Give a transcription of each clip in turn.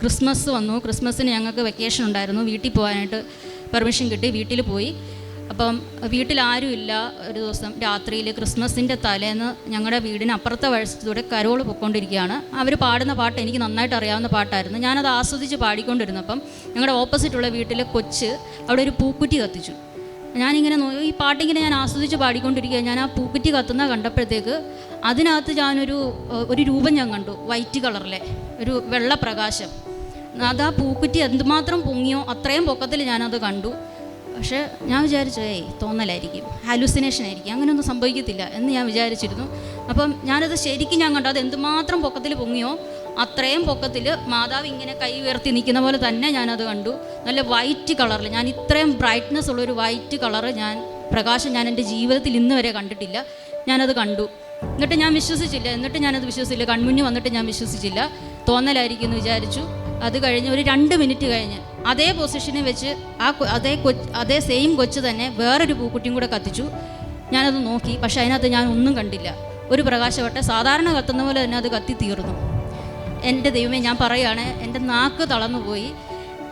Christmas വന്നു. ക്രിസ്മസിന് ഞങ്ങൾക്ക് വെക്കേഷൻ ഉണ്ടായിരുന്നു. വീട്ടിൽ പോകാനായിട്ട് പെർമിഷൻ കിട്ടി. വീട്ടിൽ പോയി. അപ്പം ഇല്ല. ഒരു ദിവസം രാത്രിയിൽ ക്രിസ്മസിന്റെ തലേന്ന് ഞങ്ങളുടെ വീടിന് അപ്പുറത്തെ വശത്തൂടെ കരോൾ പൊയ്ക്കൊണ്ടിരിക്കുകയാണ്. അവർ പാടുന്ന പാട്ട് എനിക്ക് നന്നായിട്ട് അറിയാവുന്ന പാട്ടായിരുന്നു. ഞാനത് ആസ്വദിച്ച് പാടിക്കൊണ്ടിരുന്നപ്പം ഞങ്ങളുടെ ഓപ്പോസിറ്റുള്ള വീട്ടിലെ കൊച്ച് അവിടെ ഒരു പൂക്കുറ്റി കത്തിച്ചു. ഞാനിങ്ങനെ ഈ പാട്ടിങ്ങനെ ഞാൻ ആസ്വദിച്ച് പാടിക്കൊണ്ടിരിക്കുക ഞാൻ ആ പൂക്കുറ്റി കത്തുന്ന കണ്ടപ്പോഴത്തേക്ക് അതിനകത്ത് ഞാനൊരു ഒരു രൂപം ഞാൻ കണ്ടു. വൈറ്റ് കളറിലെ ഒരു വെള്ള പ്രകാശം. അത് ആ പൂക്കുറ്റി എന്തുമാത്രം പൊങ്ങിയോ അത്രയും പൊക്കത്തിൽ ഞാനത് കണ്ടു. പക്ഷേ ഞാൻ വിചാരിച്ചു ഏയ് തോന്നലായിരിക്കും. ഹാലുസിനേഷൻ ആയിരിക്കും. അങ്ങനെയൊന്നും സംഭവിക്കത്തില്ല. എന്ന് ഞാൻ വിചാരിച്ചിരുന്നു. അപ്പം ഞാനത് ശരിക്കും ഞാൻ കണ്ടു. അത് എന്തുമാത്രം പൊക്കത്തിൽ പൊങ്ങിയോ അത്രയും പൊക്കത്തിൽ മാതാവ് ഇങ്ങനെ കൈ ഉയർത്തി നിൽക്കുന്ന പോലെ തന്നെ ഞാനത് കണ്ടു. നല്ല വൈറ്റ് കളറിൽ ഞാൻ ഇത്രയും ബ്രൈറ്റ്നെസ് ഉള്ളൊരു വൈറ്റ് കളറ് ഞാൻ പ്രകാശം ഞാൻ എന്റെ ജീവിതത്തിൽ ഇന്ന് വരെ കണ്ടിട്ടില്ല. ഞാനത് കണ്ടു. എന്നിട്ട് ഞാൻ വിശ്വസിച്ചില്ല. എന്നിട്ട് ഞാനത് വിശ്വസിച്ചില്ല. കൺമുന്നിൽ വന്നിട്ട് ഞാൻ വിശ്വസിച്ചില്ല. തോന്നലായിരിക്കും എന്ന് വിചാരിച്ചു. അത് കഴിഞ്ഞ് ഒരു രണ്ട് മിനിറ്റ് കഴിഞ്ഞ് അതേ പൊസിഷനിൽ വെച്ച് ആ അതേ അതേ സെയിം കൊച്ച് തന്നെ വേറൊരു പൂക്കുട്ടിയും കൂടെ കത്തിച്ചു. ഞാനത് നോക്കി പക്ഷേ അതിനകത്ത് ഞാൻ ഒന്നും കണ്ടില്ല. ഒരു പ്രകാശവട്ട സാധാരണ കത്തുന്ന പോലെ തന്നെ അത് കത്തി തീർന്നു. എന്റെ ദൈവമേ ഞാൻ പറയുകയാണ് എന്റെ നാക്ക് തളർന്നു പോയി.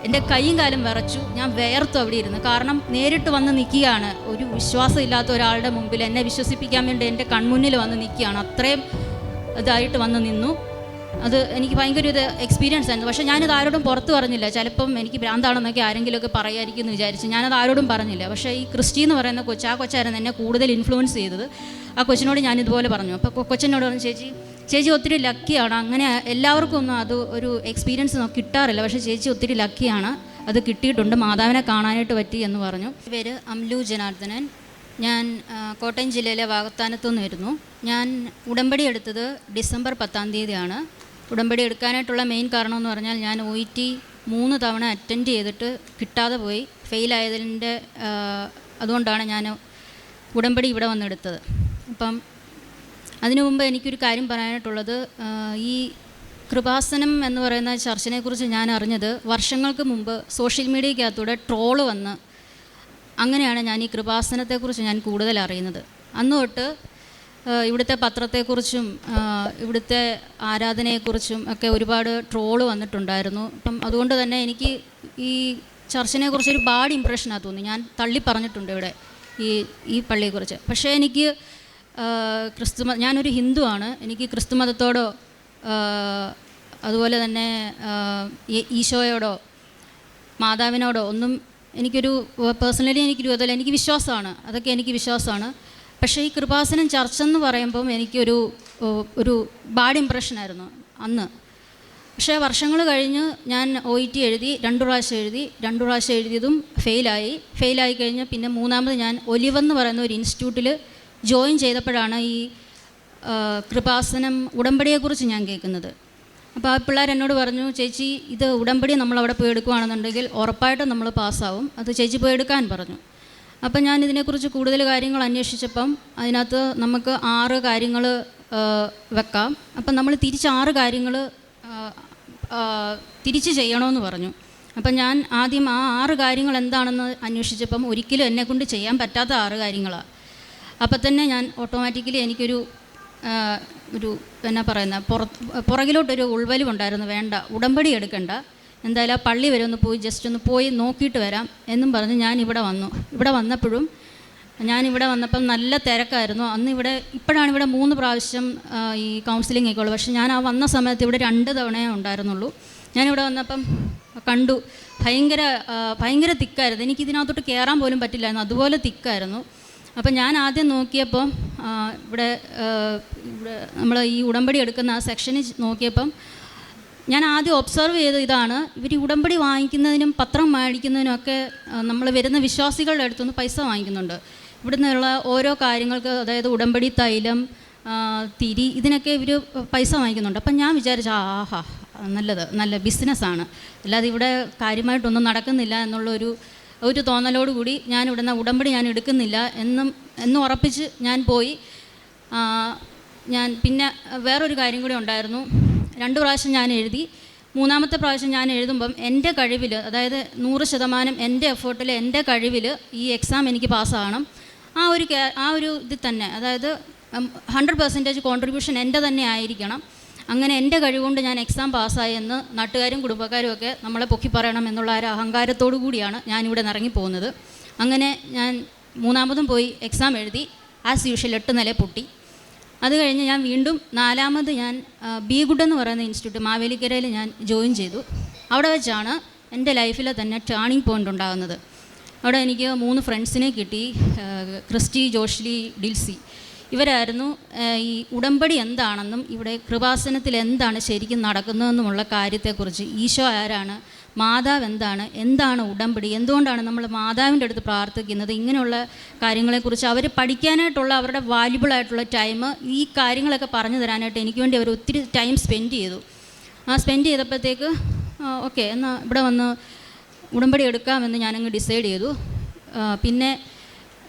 എന്റെ കൈയും കാലും വിറച്ചു. ഞാൻ വേർത്തു അവിടെ ഇരുന്ന്. കാരണം നേരിട്ട് വന്ന് നിൽക്കുകയാണ്. ഒരു വിശ്വാസമില്ലാത്ത ഒരാളുടെ മുമ്പിൽ എന്നെ വിശ്വസിപ്പിക്കാൻ വേണ്ടി എന്റെ കൺമുന്നിൽ വന്ന് നിൽക്കുകയാണ്. അത്രയും ഇതായിട്ട് വന്ന് നിന്നു. അത് എനിക്ക് ഭയങ്കര ഒരു എക്സ്പീരിയൻസ് ആയിരുന്നു. പക്ഷേ ഞാനത് ആരോടും പുറത്ത് പറഞ്ഞില്ല. ചിലപ്പം എനിക്ക് ഭ്രാന്താണെന്നൊക്കെ ആരെങ്കിലുമൊക്കെ പറയായിരിക്കും എന്ന് വിചാരിച്ച് ഞാനത് ആരോടും പറഞ്ഞില്ല. പക്ഷേ ഈ ക്രിസ്റ്റി എന്ന് പറയുന്ന കൊച്ച് ആ കൊച്ചായിരുന്നു എന്നെ കൂടുതൽ ഇൻഫ്ലുവൻസ് ചെയ്തത്. ആ കൊച്ചിനോട് ഞാൻ ഇതുപോലെ പറഞ്ഞു. അപ്പോൾ കൊച്ചിനോട് പറഞ്ഞു ചേച്ചി ചേച്ചി ഒത്തിരി ലക്കിയാണ് അങ്ങനെ എല്ലാവർക്കും ഒന്നും അത് ഒരു എക്സ്പീരിയൻസ് കിട്ടാറില്ല. പക്ഷേ ചേച്ചി ഒത്തിരി ലക്കിയാണ് അത് കിട്ടിയിട്ടുണ്ട്. മാതാവിനെ കാണാനായിട്ട് പറ്റി എന്ന് പറഞ്ഞു. പേര് അംലു ജനാർദ്ദനൻ. ഞാൻ കോട്ടയം ജില്ലയിലെ വാഗത്താനത്തു നിന്നായിരുന്നു ഞാൻ ഉടമ്പടി എടുത്തത് ഡിസംബർ പത്താം തീയതിയാണ്. ഉടമ്പടി എടുക്കാനായിട്ടുള്ള മെയിൻ കാരണം എന്ന് പറഞ്ഞാൽ ഞാൻ ഒ ഇ ടി മൂന്ന് തവണ അറ്റൻഡ് ചെയ്തിട്ട് കിട്ടാതെ പോയി ഫെയിലായതിന്റെ അതുകൊണ്ടാണ് ഞാൻ ഉടമ്പടി ഇവിടെ വന്നെടുത്തത്. അപ്പം അതിനു മുമ്പ് എനിക്കൊരു കാര്യം പറയാനായിട്ടുള്ളത് ഈ കൃപാസനം എന്ന് പറയുന്ന ചർച്ചിനെക്കുറിച്ച് ഞാൻ അറിഞ്ഞത് വർഷങ്ങൾക്ക് മുമ്പ് സോഷ്യൽ മീഡിയക്കകത്തൂടെ ട്രോൾ വന്ന് അങ്ങനെയാണ് ഞാൻ ഈ കൃപാസനത്തെക്കുറിച്ച് ഞാൻ കൂടുതൽ അറിയുന്നത്. അന്ന് തൊട്ട് ഇവിടുത്തെ പത്രത്തെക്കുറിച്ചും ഇവിടുത്തെ ആരാധനയെക്കുറിച്ചും ഒക്കെ ഒരുപാട് ട്രോൾ വന്നിട്ടുണ്ടായിരുന്നു. അപ്പം അതുകൊണ്ട് തന്നെ എനിക്ക് ഈ ചർച്ചിനെക്കുറിച്ച് ഒരു ബാഡ് ഇമ്പ്രഷനാണ് തോന്നി. ഞാൻ തള്ളി പറഞ്ഞിട്ടുണ്ട് ഇവിടെ ഈ ഈ പള്ളിയെക്കുറിച്ച്. പക്ഷേ എനിക്ക് ക്രിസ്തു ഞാനൊരു ഹിന്ദുവാണ്. എനിക്ക് ക്രിസ്തു മതത്തോടോ അതുപോലെ തന്നെ ഈശോയോടോ മാതാവിനോടോ ഒന്നും എനിക്കൊരു പേഴ്സണലി എനിക്കൊരു അതല്ല എനിക്ക് വിശ്വാസമാണ്. അതൊക്കെ എനിക്ക് വിശ്വാസമാണ്. പക്ഷേ ഈ കൃപാസനം ചർച്ച എന്ന് പറയുമ്പം എനിക്കൊരു ഒരു ബാഡ് ഇമ്പ്രഷനായിരുന്നു അന്ന്. പക്ഷേ വർഷങ്ങൾ കഴിഞ്ഞ് ഞാൻ ഒ ഇ ടി എഴുതി രണ്ടു പ്രാവശ്യം എഴുതി രണ്ടു പ്രാവശ്യം എഴുതിയതും ഫെയിലായി. ഫെയിലായി കഴിഞ്ഞ് പിന്നെ മൂന്നാമത് ഞാൻ ഒലിവെന്ന് പറയുന്ന ഒരു ഇൻസ്റ്റിറ്റ്യൂട്ടിൽ ജോയിൻ ചെയ്തപ്പോഴാണ് ഈ കൃപാസനം ഉടമ്പടിയെക്കുറിച്ച് ഞാൻ കേൾക്കുന്നത്. അപ്പോൾ ആ പിള്ളേർ എന്നോട് പറഞ്ഞു ചേച്ചി ഇത് ഉടമ്പടി നമ്മൾ അവിടെ പോയി എടുക്കുകയാണെന്നുണ്ടെങ്കിൽ ഉറപ്പായിട്ടും നമ്മൾ പാസ്സാവും. അത് ചേച്ചി പോയി എടുക്കാൻ പറഞ്ഞു. അപ്പം ഞാൻ ഇതിനെക്കുറിച്ച് കൂടുതൽ കാര്യങ്ങൾ അന്വേഷിച്ചപ്പം അതിനകത്ത് നമുക്ക് ആറ് കാര്യങ്ങൾ വെക്കാം. അപ്പം നമ്മൾ തിരിച്ച് ആറ് കാര്യങ്ങൾ തിരിച്ച് ചെയ്യണമെന്ന് പറഞ്ഞു. അപ്പം ഞാൻ ആദ്യം ആ ആറ് കാര്യങ്ങൾ എന്താണെന്ന് അന്വേഷിച്ചപ്പം ഒരിക്കലും എന്നെക്കൊണ്ട് ചെയ്യാൻ പറ്റാത്ത ആറ് കാര്യങ്ങളാണ് അപ്പം തന്നെ ഞാൻ ഓട്ടോമാറ്റിക്കലി എനിക്കൊരു ഒരു എന്നാ പറയുന്ന പുറ പുറകിലോട്ടൊരു ഉൾവലിവുണ്ടായിരുന്നു. വേണ്ട ഉടമ്പടി എടുക്കണ്ട. എന്തായാലും ആ പള്ളി വരെ ഒന്ന് പോയി ജസ്റ്റ് ഒന്ന് പോയി നോക്കിയിട്ട് വരാം എന്നും പറഞ്ഞ് ഞാൻ ഇവിടെ വന്നു. ഇവിടെ വന്നപ്പോഴും ഞാൻ ഇവിടെ വന്നപ്പം നല്ല തിരക്കായിരുന്നു. അന്ന് ഇവിടെ ഇപ്പോഴാണ് ഇവിടെ മൂന്ന് പ്രാവശ്യം ഈ കൗൺസിലിംഗ് ആയിക്കോളൂ പക്ഷേ ഞാൻ ആ വന്ന സമയത്ത് ഇവിടെ രണ്ട് തവണയേ ഉണ്ടായിരുന്നുള്ളൂ. ഞാനിവിടെ വന്നപ്പം കണ്ടു. ഭയങ്കര ഭയങ്കര തിക്കായിരുന്നു. എനിക്ക് ഇതിനകത്തോട്ട് കയറാൻ പോലും പറ്റില്ലായിരുന്നു. അതുപോലെ തിക്കായിരുന്നു. അപ്പം ഞാൻ ആദ്യം നോക്കിയപ്പോൾ ഇവിടെ ഇവിടെ നമ്മൾ ഈ ഉടമ്പടി എടുക്കുന്ന ആ സെക്ഷനിൽ നോക്കിയപ്പം ഞാൻ ആദ്യം ഒബ്സർവ് ചെയ്ത ഇതാണ്. ഇവർ ഉടമ്പടി വാങ്ങിക്കുന്നതിനും പത്രം മേടിക്കുന്നതിനും ഒക്കെ നമ്മൾ വരുന്ന വിശ്വാസികളുടെ അടുത്തുനിന്ന് പൈസ വാങ്ങിക്കുന്നുണ്ട്. ഇവിടുന്നുള്ള ഓരോ കാര്യങ്ങൾക്ക് അതായത് ഉടമ്പടി തൈലം തിരി ഇതിനൊക്കെ ഇവർ പൈസ വാങ്ങിക്കുന്നുണ്ട്. അപ്പം ഞാൻ വിചാരിച്ചു ആഹാ നല്ലത് നല്ല ബിസിനസ്സാണ് അല്ലാതെ ഇവിടെ കാര്യമായിട്ടൊന്നും നടക്കുന്നില്ല എന്നുള്ളൊരു ഒരു ഒരു തോന്നലോട് കൂടി ഞാൻ ഇവിടുന്ന് ഉടമ്പടി ഞാൻ എടുക്കുന്നില്ല എന്നും എന്നും ഉറപ്പിച്ച് ഞാൻ പോയി. ഞാൻ പിന്നെ വേറൊരു കാര്യം കൂടി ഉണ്ടായിരുന്നു. രണ്ട് പ്രാവശ്യം ഞാൻ എഴുതി. മൂന്നാമത്തെ പ്രാവശ്യം ഞാൻ എഴുതുമ്പം എന്റെ കഴിവിൽ അതായത് നൂറ് ശതമാനം എന്റെ എഫേർട്ടിൽ എന്റെ കഴിവിൽ ഈ എക്സാം എനിക്ക് പാസ്സാകണം ആ ഒരു ആ ഒരു ഇതിൽ തന്നെ അതായത് ഹൺഡ്രഡ് പെർസെന്റേജ് കോൺട്രിബ്യൂഷൻ എന്റെ തന്നെ ആയിരിക്കണം. അങ്ങനെ എന്റെ കഴിവുകൊണ്ട് ഞാൻ എക്സാം പാസ്സായി എന്ന് നാട്ടുകാരും കുടുംബക്കാരും ഒക്കെ നമ്മളെ പൊക്കി പറയണം എന്നുള്ള ഒരു അഹങ്കാരത്തോടു കൂടിയാണ് ഞാനിവിടെ ഇറങ്ങിപ്പോകുന്നത് അങ്ങനെ ഞാൻ മൂന്നാമതും പോയി എക്സാം എഴുതി ആസ് യൂഷ്വൽ എട്ട് നില പൊട്ടി. അത് കഴിഞ്ഞ് ഞാൻ വീണ്ടും നാലാമത് ഞാൻ ബി ഗുഡ് എന്ന് പറയുന്ന ഇൻസ്റ്റിറ്റ്യൂട്ട് മാവേലിക്കരയിൽ ഞാൻ ജോയിൻ ചെയ്തു. അവിടെ വെച്ചാണ് എന്റെ ലൈഫിലെ തന്നെ ടേണിംഗ് പോയിന്റ് ഉണ്ടാകുന്നത്. അവിടെ എനിക്ക് മൂന്ന് ഫ്രണ്ട്സിനെ കിട്ടി ക്രിസ്റ്റി ജോഷ്ലി ഡിൽസി. ഇവരായിരുന്നു ഈ ഉടമ്പടി എന്താണെന്നും ഇവിടെ കൃപാസനത്തിൽ എന്താണ് ശരിക്കും നടക്കുന്നതെന്നുമുള്ള കാര്യത്തെക്കുറിച്ച്. ഈശോ ആരാണ് മാതാവ് എന്താണ് എന്താണ് ഉടമ്പടി? എന്തുകൊണ്ടാണ് നമ്മൾ മാതാവിന്റെ അടുത്ത് പ്രാർത്ഥിക്കുന്നത്? ഇങ്ങനെയുള്ള കാര്യങ്ങളെക്കുറിച്ച് അവർ പഠിക്കാനായിട്ടുള്ള അവരുടെ വാല്യുബിൾ ആയിട്ടുള്ള ടൈം ഈ കാര്യങ്ങളൊക്കെ പറഞ്ഞു തരാനായിട്ട് എനിക്ക് വേണ്ടി അവർ ഒത്തിരി ടൈം സ്പെൻഡ് ചെയ്തു. ആ സ്പെൻഡ് ചെയ്തപ്പോഴത്തേക്ക് ഓക്കെ എന്നാൽ ഇവിടെ വന്ന് ഉടമ്പടി എടുക്കാമെന്ന് ഞാനങ്ങ് ഡിസൈഡ് ചെയ്തു. പിന്നെ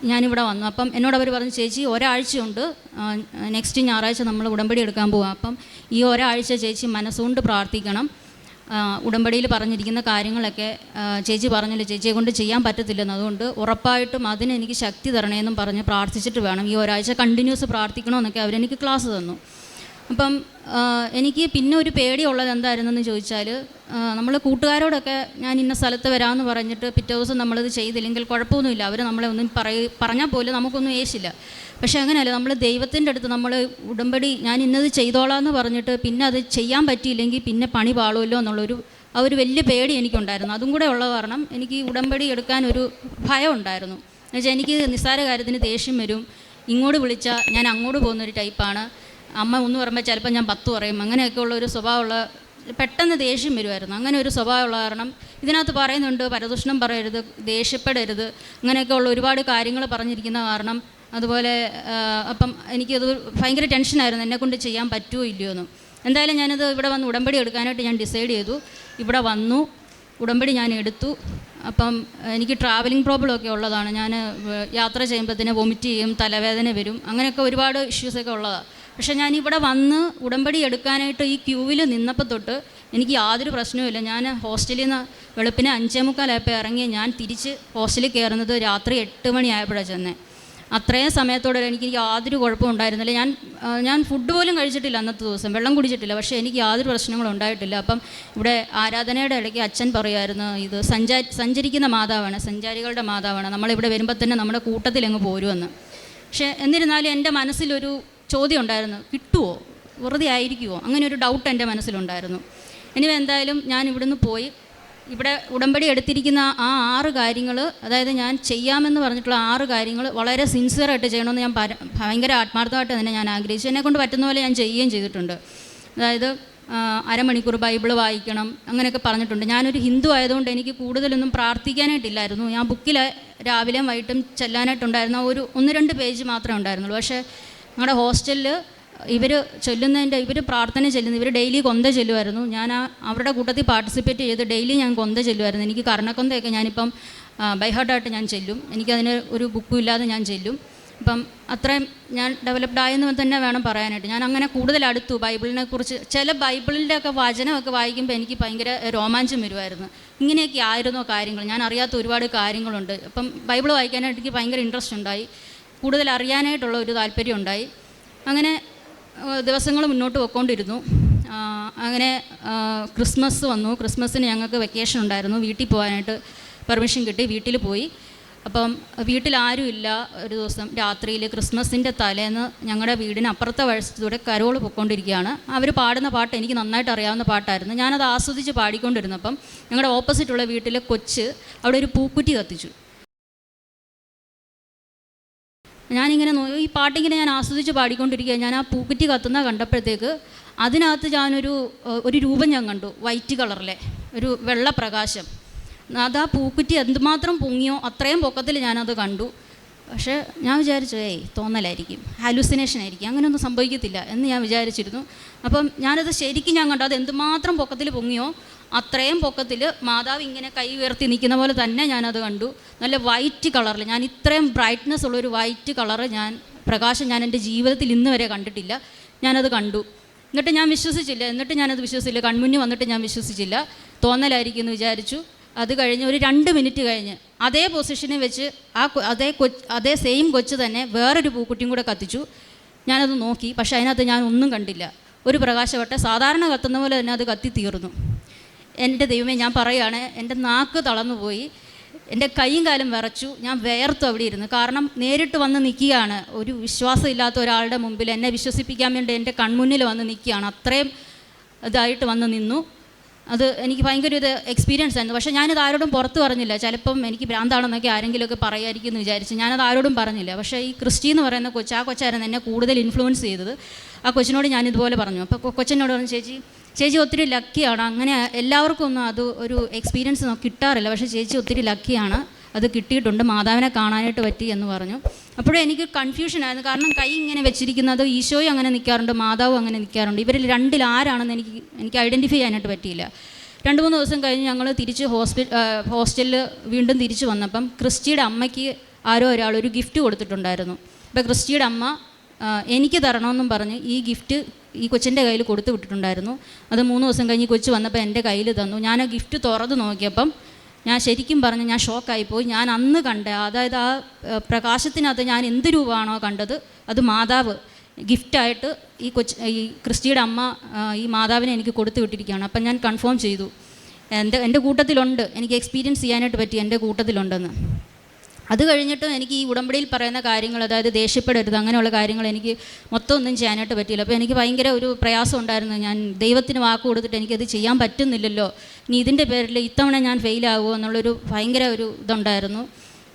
ഞാനിവിടെ വന്നു. അപ്പം എന്നോട് അവർ പറഞ്ഞു ചേച്ചി ഒരാഴ്ചയുണ്ട്. നെക്സ്റ്റ് ഞായറാഴ്ച നമ്മൾ ഉടമ്പടി എടുക്കാൻ പോവാം. അപ്പം ഈ ഒരാഴ്ച ചേച്ചി മനസ്സുകൊണ്ട് പ്രാർത്ഥിക്കണം. ഉടമ്പടിയിൽ പറഞ്ഞിരിക്കുന്ന കാര്യങ്ങളൊക്കെ ചേച്ചി പറഞ്ഞല്ലോ ചേച്ചിയെ കൊണ്ട് ചെയ്യാൻ പറ്റത്തില്ലെന്ന്. അതുകൊണ്ട് ഉറപ്പായിട്ടും അതിന് എനിക്ക് ശക്തി തരണേന്നും പറഞ്ഞ് പ്രാർത്ഥിച്ചിട്ട് വേണം. ഈ ഒരാഴ്ച കണ്ടിന്യൂസ് പ്രാർത്ഥിക്കണമെന്നൊക്കെ അവരെനിക്ക് ക്ലാസ് തന്നു. അപ്പം എനിക്ക് പിന്നെ ഒരു പേടിയുള്ളത് എന്തായിരുന്നെന്ന് ചോദിച്ചാൽ നമ്മൾ കൂട്ടുകാരോടൊക്കെ ഞാൻ ഇന്ന സ്ഥലത്ത് വരാമെന്ന് പറഞ്ഞിട്ട് പിറ്റേ ദിവസം നമ്മളത് ചെയ്തില്ലെങ്കിൽ കുഴപ്പമൊന്നുമില്ല. അവർ നമ്മളെ ഒന്നും പറയ പറഞ്ഞാൽ പോലും നമുക്കൊന്നും ഏശില്ല. പക്ഷേ അങ്ങനെയല്ല നമ്മൾ ദൈവത്തിന്റെ അടുത്ത് നമ്മൾ ഉടമ്പടി ഞാൻ ഇന്നത് ചെയ്തോളാം എന്ന് പറഞ്ഞിട്ട് പിന്നെ അത് ചെയ്യാൻ പറ്റിയില്ലെങ്കിൽ പിന്നെ പണി പാളുമല്ലോ എന്നുള്ളൊരു ആ ഒരു വലിയ പേടി എനിക്കുണ്ടായിരുന്നു. അതും കൂടെ ഉള്ള കാരണം എനിക്ക് ഉടമ്പടി എടുക്കാൻ ഒരു ഭയം ഉണ്ടായിരുന്നു. എന്നുവെച്ചാൽ എനിക്ക് നിസ്സാര കാര്യത്തിന് ദേഷ്യം വരും. ഇങ്ങോട്ട് വിളിച്ചാൽ ഞാൻ അങ്ങോട്ട് പോകുന്നൊരു ടൈപ്പാണ്. അമ്മ ഒന്ന് പറയുമ്പോൾ ചിലപ്പോൾ ഞാൻ പത്ത് പറയും. അങ്ങനെയൊക്കെ ഉള്ള ഒരു സ്വഭാവമുള്ള പെട്ടെന്ന് ദേഷ്യം വരുമായിരുന്നു. അങ്ങനെ ഒരു സ്വഭാവമുള്ള കാരണം ഇതിനകത്ത് പറയുന്നുണ്ട് പരദൂഷണം പറയരുത് ദേഷ്യപ്പെടരുത് അങ്ങനെയൊക്കെ ഉള്ള ഒരുപാട് കാര്യങ്ങൾ പറഞ്ഞിരിക്കുന്ന കാരണം അതുപോലെ അപ്പം എനിക്കത് ഭയങ്കര ടെൻഷനായിരുന്നു. എന്നെക്കൊണ്ട് ചെയ്യാൻ പറ്റുമോ ഇല്ലയോ എന്ന്. എന്തായാലും ഞാനത് ഇവിടെ വന്ന് ഉടമ്പടി എടുക്കാനായിട്ട് ഞാൻ ഡിസൈഡ് ചെയ്തു. ഇവിടെ വന്നു ഉടമ്പടി ഞാൻ എടുത്തു. അപ്പം എനിക്ക് ട്രാവലിംഗ് പ്രോബ്ലം ഒക്കെ ഉള്ളതാണ്. ഞാൻ യാത്ര ചെയ്യുമ്പോഴത്തേന് വൊമിറ്റ് ചെയ്യും തലവേദന വരും അങ്ങനെയൊക്കെ ഒരുപാട് ഇഷ്യൂസൊക്കെ ഉള്ളതാണ് പക്ഷേ ഞാൻ ഇവിടെ വന്ന് ഉടമ്പടി എടുക്കാനായിട്ട് ഈ ക്യൂവിൽ നിന്നപ്പോൾ തൊട്ട് എനിക്ക് യാതൊരു പ്രശ്നവുമില്ല ഞാൻ ഹോസ്റ്റലിൽ നിന്ന് വെളുപ്പിന് അഞ്ചേ മുക്കാലായപ്പോൾ ഇറങ്ങി ഞാൻ തിരിച്ച് ഹോസ്റ്റലിൽ കയറുന്നത് രാത്രി എട്ട് മണിയായപ്പോഴാണ് ചെന്നേ. അത്രയും സമയത്തോടെ എനിക്ക് യാതൊരു കുഴപ്പവും ഉണ്ടായിരുന്നില്ല. ഞാൻ ഞാൻ ഫുഡ് പോലും കഴിച്ചിട്ടില്ല അന്നത്തെ ദിവസം. വെള്ളം കുടിച്ചിട്ടില്ല. പക്ഷേ എനിക്ക് യാതൊരു പ്രശ്നങ്ങളും ഉണ്ടായിട്ടില്ല. അപ്പം ഇവിടെ ആരാധനയുടെ ഇടയ്ക്ക് അച്ഛൻ പറയുമായിരുന്നു ഇത് സഞ്ചാ സഞ്ചരിക്കുന്ന മാതാവാണ് സഞ്ചാരികളുടെ മാതാവാണ്. നമ്മളിവിടെ വരുമ്പോൾ തന്നെ നമ്മുടെ കൂട്ടത്തിൽ അങ്ങ് പോരുമെന്ന് പക്ഷേ എന്നിരുന്നാലും എന്റെ മനസ്സിലൊരു ചോദ്യം ഉണ്ടായിരുന്നു കിട്ടുമോ വെറുതെ ആയിരിക്കുമോ അങ്ങനെ ഒരു ഡൗട്ട് എന്റെ മനസ്സിലുണ്ടായിരുന്നു. ഇനി എന്തായാലും ഞാൻ ഇവിടുന്ന് പോയി. ഇവിടെ ഉടമ്പടി എടുത്തിരിക്കുന്ന ആ ആറ് കാര്യങ്ങൾ അതായത് ഞാൻ ചെയ്യാമെന്ന് പറഞ്ഞിട്ടുള്ള ആറ് കാര്യങ്ങൾ വളരെ സിൻസിയറായിട്ട് ചെയ്യണമെന്ന് ഞാൻ ഭയങ്കര ആത്മാർത്ഥമായിട്ട് തന്നെ ഞാൻ ആഗ്രഹിച്ചു. എന്നെ കൊണ്ട് പറ്റുന്ന പോലെ ഞാൻ ചെയ്യുകയും ചെയ്തിട്ടുണ്ട്. അതായത് അരമണിക്കൂർ ബൈബിൾ വായിക്കണം അങ്ങനെയൊക്കെ പറഞ്ഞിട്ടുണ്ട്. ഞാനൊരു ഹിന്ദു ആയതുകൊണ്ട് എനിക്ക് കൂടുതലൊന്നും പ്രാർത്ഥിക്കാനായിട്ടില്ലായിരുന്നു. ഞാൻ ബുക്കിൽ രാവിലെയും വൈകിട്ടും ചെല്ലാനായിട്ടുണ്ടായിരുന്ന ഒരു ഒന്ന് രണ്ട് പേജ് മാത്രമേ ഉണ്ടായിരുന്നുള്ളൂ. പക്ഷേ ഞങ്ങളുടെ ഹോസ്റ്റലിൽ ഇവർ ചൊല്ലുന്നതിന്റെ ഇവർ പ്രാർത്ഥന ചെല്ലുന്നു ഇവർ ഡെയിലി കൊന്ത ചെല്ലുമായിരുന്നു ഞാൻ ആ അവരുടെ കൂട്ടത്തിൽ പാർട്ടിസിപ്പേറ്റ് ചെയ്ത് ഡെയിലി ഞാൻ കൊന്ത ചെല്ലുമായിരുന്നു എനിക്ക് കർണക്കൊന്തയൊക്കെ ഞാനിപ്പം ബൈഹാർട്ടായിട്ട് ഞാൻ ചെല്ലും. എനിക്കതിന് ഒരു ബുക്കും ഇല്ലാതെ ഞാൻ ചെല്ലും. അപ്പം അത്രയും ഞാൻ ഡെവലപ്ഡ് ആയെന്ന് തന്നെ വേണം പറയാനായിട്ട്. ഞാൻ അങ്ങനെ കൂടുതൽ അടുത്തു ബൈബിളിനെ കുറിച്ച് ചില ബൈബിളിന്റെ ഒക്കെ വചനമൊക്കെ വായിക്കുമ്പോൾ എനിക്ക് ഭയങ്കര രോമാഞ്ചം വരുമായിരുന്നു ഇങ്ങനെയൊക്കെ ആയിരുന്നോ കാര്യങ്ങൾ? ഞാൻ അറിയാത്ത ഒരുപാട് കാര്യങ്ങളുണ്ട്. അപ്പം ബൈബിൾ വായിക്കാനായിട്ട് എനിക്ക് ഭയങ്കര ഇൻട്രസ്റ്റ് ഉണ്ടായി. കൂടുതൽ അറിയാനായിട്ടുള്ള ഒരു താല്പര്യം ഉണ്ടായി. അങ്ങനെ ദിവസങ്ങൾ മുന്നോട്ട് പോയിക്കൊണ്ടിരുന്നു. അങ്ങനെ ക്രിസ്മസ് വന്നു. ക്രിസ്മസിന് ഞങ്ങൾക്ക് വെക്കേഷൻ ഉണ്ടായിരുന്നു. വീട്ടിൽ പോകാനായിട്ട് പെർമിഷൻ കിട്ടി. വീട്ടിൽ പോയി. അപ്പം ഇല്ല ഒരു ദിവസം. രാത്രിയിൽ ക്രിസ്മസിന്റെ തലേന്ന് ഞങ്ങളുടെ വീടിന് അപ്പുറത്തെ വശത്തൂടെ കരോൾ പൊയ്ക്കൊണ്ടിരിക്കുകയാണ്. അവർ പാടുന്ന പാട്ട് എനിക്ക് നന്നായിട്ട് അറിയാവുന്ന പാട്ടായിരുന്നു. ഞാനത് ആസ്വദിച്ച് പാടിക്കൊണ്ടിരുന്നപ്പം ഞങ്ങളുടെ ഓപ്പോസിറ്റുള്ള വീട്ടിലെ കൊച്ച് അവിടെ ഒരു പൂക്കുറ്റി കത്തിച്ചു. ഞാനിങ്ങനെ ഈ പാട്ടിങ്ങനെ ഞാൻ ആസ്വദിച്ച് പാടിക്കൊണ്ടിരിക്കുക ഞാൻ ആ പൂക്കുറ്റി കത്തുന്ന കണ്ടപ്പോഴത്തേക്ക് അതിനകത്ത് ഞാനൊരു ഒരു രൂപം ഞാൻ കണ്ടു. വൈറ്റ് കളറിലെ ഒരു വെള്ളപ്രകാശം അത് ആ പൂക്കുറ്റി എന്തുമാത്രം പൊങ്ങിയോ അത്രയും പൊക്കത്തിൽ ഞാനത് കണ്ടു. പക്ഷേ ഞാൻ വിചാരിച്ചു ഏയ് തോന്നലായിരിക്കും. ഹാലൂസിനേഷൻ ആയിരിക്കും. അങ്ങനെയൊന്നും സംഭവിക്കത്തില്ല. എന്ന് ഞാൻ വിചാരിച്ചിരുന്നു. അപ്പം ഞാനത് ശരിക്കും ഞാൻ കണ്ടു. അത് എന്തുമാത്രം പൊക്കത്തിൽ പൊങ്ങിയോ അത്രയും പൊക്കത്തിൽ മാതാവ് ഇങ്ങനെ കൈ ഉയർത്തി നിൽക്കുന്ന പോലെ തന്നെ ഞാനത് കണ്ടു. നല്ല വൈറ്റ് കളറിൽ ഞാൻ ഇത്രയും ബ്രൈറ്റ്നെസ് ഉള്ളൊരു വൈറ്റ് കളറ് ഞാൻ പ്രകാശം ഞാൻ എന്റെ ജീവിതത്തിൽ ഇന്ന് വരെ കണ്ടിട്ടില്ല. ഞാനത് കണ്ടു. എന്നിട്ട് ഞാൻ വിശ്വസിച്ചില്ല. എന്നിട്ട് ഞാനത് വിശ്വസിച്ചില്ല. കൺമുന്നിൽ വന്നിട്ട് ഞാൻ വിശ്വസിച്ചില്ല. തോന്നലായിരിക്കും എന്ന് വിചാരിച്ചു. അത് കഴിഞ്ഞ് ഒരു രണ്ട് മിനിറ്റ് കഴിഞ്ഞ് അതേ പൊസിഷനിൽ വെച്ച് ആ അതേ കൊച്ച് അതേ സെയിം കൊച്ച് തന്നെ വേറൊരു പൂക്കുട്ടിയും കൂടെ കത്തിച്ചു. ഞാനത് നോക്കി. പക്ഷേ അതിനകത്ത് ഞാൻ ഒന്നും കണ്ടില്ല. ഒരു പ്രകാശവട്ടെ സാധാരണ കത്തുന്ന പോലെ തന്നെ അത് കത്തി തീർന്നു. എന്റെ ദൈവമേ ഞാൻ പറയുകയാണ് എന്റെ നാക്ക് തളർന്നു പോയി എന്റെ കൈയും കാലും വിറച്ചു. ഞാൻ വേർത്തു അവിടെ ഇരുന്നു. കാരണം നേരിട്ട് വന്ന് നിൽക്കുകയാണ്. ഒരു വിശ്വാസമില്ലാത്ത ഒരാളുടെ മുമ്പിൽ എന്നെ വിശ്വസിപ്പിക്കാൻ വേണ്ടി എന്റെ കൺമുന്നിൽ വന്ന് നിൽക്കുകയാണ്. അത്രയും ഇതായിട്ട് വന്ന് നിന്നു. അത് എനിക്ക് ഭയങ്കര ഒരു എക്സ്പീരിയൻസ് ആയിരുന്നു. പക്ഷേ ഞാനത് ആരോടും പുറത്ത് പറഞ്ഞില്ല. ചിലപ്പം എനിക്ക് ഭ്രാന്താണെന്നൊക്കെ ആരെങ്കിലുമൊക്കെ പറയായിരിക്കും എന്ന് വിചാരിച്ച്. ഞാനത് ആരോടും പറഞ്ഞില്ല. പക്ഷേ ഈ ക്രിസ്റ്റി എന്ന് പറയുന്ന കൊച്ച് ആ കൊച്ചായിരുന്നു എന്നെ കൂടുതൽ ഇൻഫ്ലുവൻസ് ചെയ്തത്. ആ കൊച്ചിനോട് ഞാൻ ഇതുപോലെ പറഞ്ഞു. അപ്പോൾ കൊച്ചിനോട് പറഞ്ഞു ചേച്ചി ചേച്ചി ഒത്തിരി ലക്കിയാണ് അങ്ങനെ എല്ലാവർക്കും ഒന്നും അത് ഒരു എക്സ്പീരിയൻസ് കിട്ടാറില്ല. പക്ഷേ ചേച്ചി ഒത്തിരി ലക്കിയാണ് അത് കിട്ടിയിട്ടുണ്ട്. മാതാവിനെ കാണാനായിട്ട് പറ്റി എന്ന് പറഞ്ഞു. അപ്പോഴും എനിക്ക് കൺഫ്യൂഷൻ ആയിരുന്നു. കാരണം കൈ ഇങ്ങനെ വെച്ചിരിക്കുന്നത് ഈശോയും അങ്ങനെ നിൽക്കാറുണ്ട് മാതാവും അങ്ങനെ നിൽക്കാറുണ്ട്. ഇവരിൽ രണ്ടിൽ ആരാണെന്ന് എനിക്ക് എനിക്ക് ഐഡന്റിഫൈ ചെയ്യാനായിട്ട് പറ്റിയില്ല. രണ്ട് മൂന്ന് ദിവസം കഴിഞ്ഞ് ഞങ്ങൾ തിരിച്ച് ഹോസ്പി ഹോസ്റ്റലിൽ വീണ്ടും തിരിച്ചു വന്നപ്പം ക്രിസ്റ്റിയുടെ അമ്മയ്ക്ക് ആരോ ഒരാൾ ഒരു ഗിഫ്റ്റ് കൊടുത്തിട്ടുണ്ടായിരുന്നു. അപ്പോൾ ക്രിസ്റ്റിയുടെ അമ്മ എനിക്ക് തരണമെന്നും പറഞ്ഞ് ഈ ഗിഫ്റ്റ് ഈ കൊച്ചിന്റെ കയ്യിൽ കൊടുത്തു വിട്ടിട്ടുണ്ടായിരുന്നു. അത് മൂന്ന് ദിവസം കഴിഞ്ഞ് കൊച്ച് വന്നപ്പോൾ എന്റെ കയ്യിൽ തന്നു. ഞാൻ ആ ഗിഫ്റ്റ് തുറന്ന് നോക്കിയപ്പം ഞാൻ ശരിക്കും പറഞ്ഞ് ഞാൻ ഷോക്കായിപ്പോയി ഞാൻ അന്ന് കണ്ട അതായത് ആ പ്രകാശത്തിനകത്ത് ഞാൻ എന്ത് രൂപമാണോ കണ്ടത് അത് മാതാവ് ഗിഫ്റ്റായിട്ട് ഈ കൊച്ച് ഈ ക്രിസ്റ്റിയുടെ അമ്മ ഈ മാതാവിനെ എനിക്ക് കൊടുത്തു വിട്ടിരിക്കുകയാണ്. അപ്പം ഞാൻ കൺഫേം ചെയ്തു. എന്റെ എന്റെ കൂട്ടത്തിലുണ്ട്. എനിക്ക് എക്സ്പീരിയൻസ് ചെയ്യാനായിട്ട് പറ്റി എന്റെ കൂട്ടത്തിലുണ്ടെന്ന്. അത് കഴിഞ്ഞിട്ടും എനിക്ക് ഈ ഉടമ്പടിയിൽ പറയുന്ന കാര്യങ്ങൾ അതായത് ദേഷ്യപ്പെടരുത് അങ്ങനെയുള്ള കാര്യങ്ങൾ എനിക്ക് മൊത്തം ഒന്നും ചെയ്യാനായിട്ട് പറ്റിയില്ല. അപ്പോൾ എനിക്ക് ഭയങ്കര ഒരു പ്രയാസം ഉണ്ടായിരുന്നു. ഞാൻ ദൈവത്തിന് വാക്ക് കൊടുത്തിട്ട് എനിക്കത് ചെയ്യാൻ പറ്റുന്നില്ലല്ലോ. ഇനി ഇതിന്റെ പേരിൽ ഇത്തവണ ഞാൻ ഫെയിലാകുമോ എന്നുള്ളൊരു ഭയങ്കര ഒരു ഇതുണ്ടായിരുന്നു.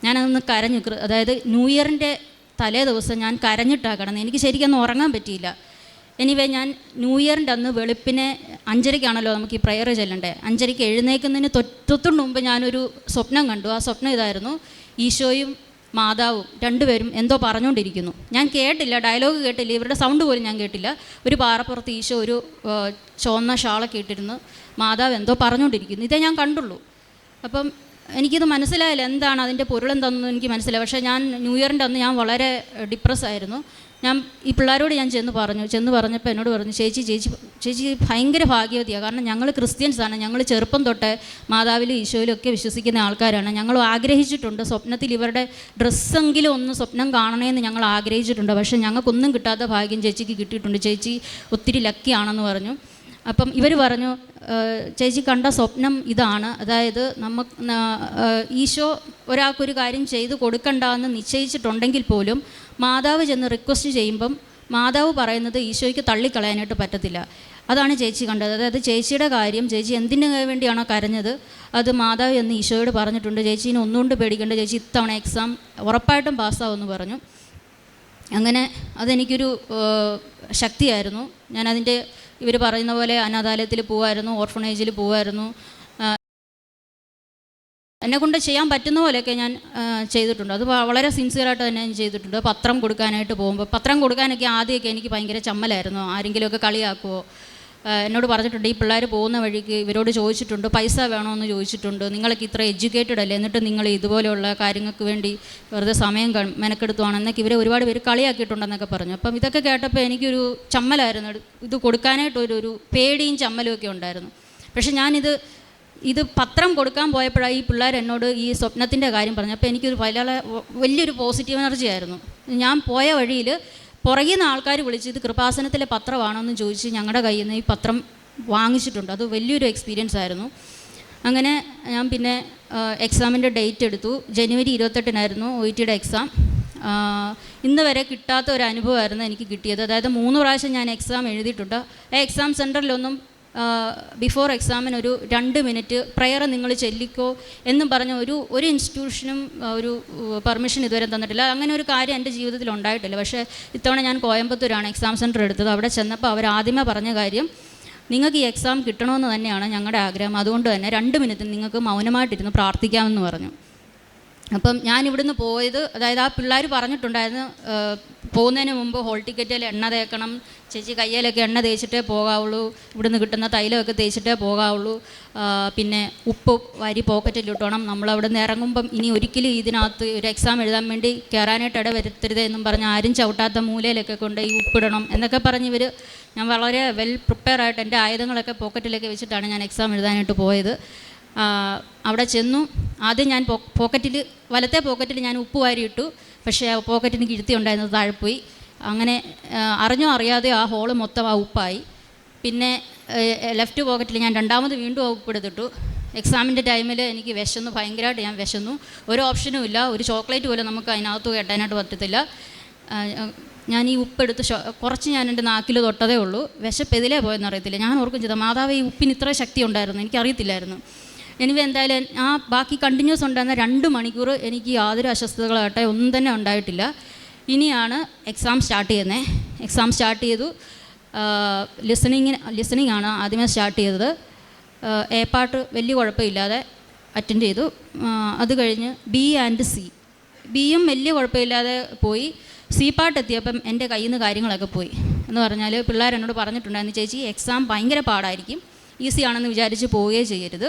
ഞാനതൊന്ന് കരഞ്ഞു. അതായത് ന്യൂ ഇയറിന്റെ തലേ ദിവസം ഞാൻ കരഞ്ഞിട്ടാണ് കിടന്നത്. എനിക്ക് ശരിക്കൊന്നും ഉറങ്ങാൻ പറ്റിയില്ല. എനിവേ ഞാൻ ന്യൂ ഇയറിന്റെ അന്ന് വെളുപ്പിനെ അഞ്ചരയ്ക്കാണല്ലോ നമുക്ക് ഈ പ്രയർ ചെല്ലണ്ടേ. അഞ്ചരയ്ക്ക് എഴുന്നേൽക്കുന്നതിന് തൊട്ടും മുമ്പ് ഞാനൊരു സ്വപ്നം കണ്ടു. ആ സ്വപ്നം ഇതായിരുന്നു. ഈശോയും മാതാവും രണ്ടുപേരും എന്തോ പറഞ്ഞുകൊണ്ടിരിക്കുന്നു. ഞാൻ കേട്ടില്ല ഡയലോഗ് കേട്ടില്ല ഇവരുടെ സൗണ്ട് പോലും ഞാൻ കേട്ടില്ല. ഒരു പാറപ്പുറത്ത് ഈശോ ഒരു ചുവന്ന ഷാളൊക്കെ ഇട്ടിരുന്ന്. മാതാവ് എന്തോ പറഞ്ഞുകൊണ്ടിരിക്കുന്നു. ഇതേ ഞാൻ കണ്ടുള്ളൂ. അപ്പം എനിക്കിത് മനസ്സിലായില്ല എന്താണ് അതിന്റെ പൊരുളെന്തെന്ന് എനിക്ക് മനസ്സിലായി പക്ഷേ ഞാൻ ന്യൂ ഇയറിന്റെ അന്ന് ഞാൻ വളരെ ഡിപ്രസ് ആയിരുന്നു. ഞാൻ ഈ പിള്ളേരോട് ഞാൻ ചെന്ന് പറഞ്ഞു ചെന്ന് പറഞ്ഞപ്പോൾ എന്നോട് പറഞ്ഞു ചേച്ചി ചേച്ചി ചേച്ചി ഭയങ്കര ഭാഗ്യവതിയാണ് കാരണം ഞങ്ങൾ ക്രിസ്ത്യൻസാണ് ഞങ്ങൾ ചെറുപ്പം തൊട്ട് മാതാവിലും ഈശോയിലും ഒക്കെ വിശ്വസിക്കുന്ന ആൾക്കാരാണ്. ഞങ്ങൾ ആഗ്രഹിച്ചിട്ടുണ്ട് സ്വപ്നത്തിൽ ഇവരുടെ ഡ്രസ്സെങ്കിലും ഒന്ന് സ്വപ്നം കാണണമെന്ന് ഞങ്ങൾ ആഗ്രഹിച്ചിട്ടുണ്ട്. പക്ഷേ ഞങ്ങൾക്കൊന്നും കിട്ടാത്ത ഭാഗ്യം ചേച്ചിക്ക് കിട്ടിയിട്ടുണ്ട്. ചേച്ചി ഒത്തിരി ലക്കിയാണെന്ന് പറഞ്ഞു. അപ്പം ഇവർ പറഞ്ഞു ചേച്ചി കണ്ട സ്വപ്നം ഇതാണ്. അതായത് നമുക്ക് ഈശോ ഒരാൾക്കൊരു കാര്യം ചെയ്ത് കൊടുക്കണ്ട എന്ന് നിശ്ചയിച്ചിട്ടുണ്ടെങ്കിൽ പോലും മാതാവ് ചെന്ന് റിക്വസ്റ്റ് ചെയ്യുമ്പം മാതാവ് പറയുന്നത് ഈശോയ്ക്ക് തള്ളിക്കളയാനായിട്ട് പറ്റത്തില്ല. അതാണ് ചേച്ചി കണ്ടത്. അതായത് ചേച്ചിയുടെ കാര്യം ചേച്ചി എന്തിനു വേണ്ടിയാണോ കരഞ്ഞത് അത് മാതാവ് എന്ന് ഈശോയോട് പറഞ്ഞിട്ടുണ്ട്. ചേച്ചീനെ ഒന്നുകൊണ്ട് പേടിക്കേണ്ട. ചേച്ചി ഇത്തവണ എക്സാം ഉറപ്പായിട്ടും പാസ്സാവുമെന്ന് പറഞ്ഞു. അങ്ങനെ അതെനിക്കൊരു ശക്തിയായിരുന്നു. ഞാനതിന്റെ ഇവർ പറയുന്ന പോലെ അനാഥാലയത്തിൽ പോവായിരുന്നു ഓർഫണേജിൽ പോവായിരുന്നു. എന്നെ കൊണ്ട് ചെയ്യാൻ പറ്റുന്ന പോലെയൊക്കെ ഞാൻ ചെയ്തിട്ടുണ്ട്. അത് വളരെ സിൻസിയറായിട്ട് തന്നെ ഞാൻ ചെയ്തിട്ടുണ്ട്. പത്രം കൊടുക്കാനായിട്ട് പോകുമ്പോൾ പത്രം കൊടുക്കാനൊക്കെ ആദ്യമൊക്കെ എനിക്ക് ഭയങ്കര ചമ്മലായിരുന്നു. ആരെങ്കിലുമൊക്കെ കളിയാക്കുമോ എന്നോട് പറഞ്ഞിട്ടുണ്ട് ഈ പിള്ളേർ പോകുന്ന വഴിക്ക് ഇവരോട് ചോദിച്ചിട്ടുണ്ട് പൈസ വേണമെന്ന് ചോദിച്ചിട്ടുണ്ട് നിങ്ങളൊക്കെ ഇത്ര എഡ്യൂക്കേറ്റഡ് അല്ലേ? എന്നിട്ട് നിങ്ങൾ ഇതുപോലെയുള്ള കാര്യങ്ങൾക്ക് വേണ്ടി വെറുതെ സമയം മെനക്കെടുത്തുവാണ്. എന്നൊക്കെ ഇവരെ ഒരുപാട് പേര് കളിയാക്കിയിട്ടുണ്ടെന്നൊക്കെ പറഞ്ഞു. അപ്പം ഇതൊക്കെ കേട്ടപ്പോൾ എനിക്കൊരു ചമ്മലായിരുന്നു. ഇത് കൊടുക്കാനായിട്ടൊരു ഒരു പേടിയും ചമ്മലും ഒക്കെ ഉണ്ടായിരുന്നു. പക്ഷെ ഞാനിത് ഇത് പത്രം കൊടുക്കാൻ പോയപ്പോഴാണ് ഈ പിള്ളേർ എന്നോട് ഈ സ്വപ്നത്തിന്റെ കാര്യം പറഞ്ഞു അപ്പോൾ എനിക്കൊരു വലിയ വലിയൊരു പോസിറ്റീവ് എനർജി ആയിരുന്നു. ഞാൻ പോയ വഴിയിൽ പുറകിൽ നിന്ന് ആൾക്കാർ വിളിച്ച് ഇത് കൃപാസനത്തിലെ പത്രമാണോ എന്ന് ചോദിച്ച് ഞങ്ങളുടെ കയ്യിൽ നിന്ന് ഈ പത്രം വാങ്ങിച്ചിട്ടുണ്ട്. അത് വലിയൊരു എക്സ്പീരിയൻസ് ആയിരുന്നു. അങ്ങനെ ഞാൻ പിന്നെ എക്സാമിന്റെ ഡേറ്റ് എടുത്തു. ജനുവരി ഇരുപത്തെട്ടിനായിരുന്നു ഒ ടിയുടെ എക്സാം ഇന്ന് വരെ കിട്ടാത്ത ഒരു അനുഭവമായിരുന്നു എനിക്ക് കിട്ടിയത്. അതായത് മൂന്ന് പ്രാവശ്യം ഞാൻ എക്സാം എഴുതിയിട്ടുണ്ട്. ആ എക്സാം സെന്ററിലൊന്നും ബിഫോർ എക്സാമിന് ഒരു രണ്ട് മിനിറ്റ് പ്രയർ നിങ്ങൾ ചെല്ലിക്കോ എന്നും പറഞ്ഞ ഒരു ഒരു ഇൻസ്റ്റിറ്റ്യൂഷനും ഒരു പെർമിഷൻ ഇതുവരെ തന്നിട്ടില്ല. അങ്ങനെ ഒരു കാര്യം എന്റെ ജീവിതത്തിൽ ഉണ്ടായിട്ടില്ല. പക്ഷേ ഇത്തവണ ഞാൻ കോയമ്പത്തൂരാണ് എക്സാം സെന്റർ എടുത്തത്. അവിടെ ചെന്നപ്പോൾ അവർ ആദ്യമേ പറഞ്ഞ കാര്യം നിങ്ങൾക്ക് ഈ എക്സാം കിട്ടണമെന്ന് തന്നെയാണ് ഞങ്ങളുടെ ആഗ്രഹം. അതുകൊണ്ട് തന്നെ രണ്ട് മിനിറ്റ് നിങ്ങൾക്ക് മൗനമായിട്ടിരുന്ന് പ്രാർത്ഥിക്കാമെന്ന് പറഞ്ഞു. അപ്പം ഞാൻ ഇവിടുന്ന് പോയത് അതായത് ആ പിള്ളേർ പറഞ്ഞിട്ടുണ്ടായിരുന്നു പോകുന്നതിന് മുമ്പ് ഹോൾ ടിക്കറ്റിൽ എണ്ണ തേക്കണം ചേച്ചി കയ്യിലൊക്കെ എണ്ണ തേച്ചിട്ടേ പോകാവുള്ളൂ ഇവിടുന്ന് കിട്ടുന്ന തൈലമൊക്കെ തേച്ചിട്ടേ പോകാവുള്ളൂ പിന്നെ ഉപ്പ് വരി പോക്കറ്റിൽ ഇട്ടോണം നമ്മളവിടെ നിന്ന് ഇറങ്ങുമ്പം ഇനി ഒരിക്കലും ഇതിനകത്ത് ഒരു എക്സാം എഴുതാൻ വേണ്ടി കയറാനായിട്ട് ഇട വരുത്തരുത് എന്നും പറഞ്ഞ് ആരും ചവിട്ടാത്ത മൂലയിലൊക്കെ കൊണ്ട് ഈ ഉപ്പിടണം എന്നൊക്കെ പറഞ്ഞ് ഇവർ ഞാൻ വളരെ വെൽ പ്രിപ്പയർ ആയിട്ട് എന്റെ ആയുധങ്ങളൊക്കെ പോക്കറ്റിലൊക്കെ വെച്ചിട്ടാണ് ഞാൻ എക്സാം എഴുതാനായിട്ട് പോയത്. അവിടെ ചെന്നു. ആദ്യം ഞാൻ പോക്കറ്റിൽ വലത്തെ പോക്കറ്റിൽ ഞാൻ ഉപ്പ് വാരിയിട്ടു. പക്ഷേ ആ പോക്കറ്റിന് കിഴുത്തി ഉണ്ടായിരുന്നത് താഴെപ്പോയി. പോയി അങ്ങനെ അറിഞ്ഞോ അറിയാതെ ആ ഹോൾ മൊത്തം ആ ഉപ്പായി. പിന്നെ ലെഫ്റ്റ് പോക്കറ്റിൽ ഞാൻ രണ്ടാമത് വീണ്ടും ആ ഉപ്പ് എടുത്തിട്ടു. എക്സാമിന്റെ ടൈമിൽ എനിക്ക് വിശന്നു. ഭയങ്കരമായിട്ട് ഞാൻ വിശന്നു. ഒരു ഓപ്ഷനും ഇല്ല. ഒരു ചോക്ലേറ്റ് പോലും നമുക്ക് അതിനകത്ത് കെട്ടാനായിട്ട് പറ്റത്തില്ല. ഞാൻ ഈ ഉപ്പെടുത്ത് കുറച്ച് ഞാൻ എന്റെ നാക്കിൽ തൊട്ടതേ ഉള്ളൂ. വിശപ്പ് എതിലേ പോയെന്ന് അറിയത്തില്ല ഞാൻ ഓർക്കും ചെയ്ത മാതാവ് ഈ ഉപ്പിന് ഇത്ര ശക്തി ഉണ്ടായിരുന്നു. എനിക്കറിയത്തില്ലായിരുന്നു. എനിവേ എന്തായാലും ആ ബാക്കി കണ്ടിന്യൂസ് ഉണ്ടായിരുന്ന രണ്ട് മണിക്കൂർ എനിക്ക് യാതൊരു അസ്വസ്ഥതകളാകട്ടെ ഒന്നും തന്നെ ഉണ്ടായിട്ടില്ല. ഇനിയാണ് എക്സാം സ്റ്റാർട്ട് ചെയ്യുന്നത് എക്സാം സ്റ്റാർട്ട് ചെയ്തു. ലിസണിങ്ങിന് ലിസണിങ് ആണ് ആദ്യമേ സ്റ്റാർട്ട് ചെയ്തത്. എ പാട്ട് വലിയ കുഴപ്പമില്ലാതെ അറ്റൻഡ് ചെയ്തു. അത് കഴിഞ്ഞ് ബി ആൻഡ് സി ബിയും വലിയ കുഴപ്പമില്ലാതെ പോയി. സി പാട്ട് എത്തിയപ്പം എന്റെ കയ്യിൽ നിന്ന് കാര്യങ്ങളൊക്കെ പോയി. എന്ന് പറഞ്ഞാൽ പിള്ളേർ എന്നോട് പറഞ്ഞിട്ടുണ്ടായിരുന്നു ചേച്ചി എക്സാം ഭയങ്കര പാടായിരിക്കും. ഈസി ആണെന്ന് വിചാരിച്ച് പോവുകയേ ചെയ്യരുത്.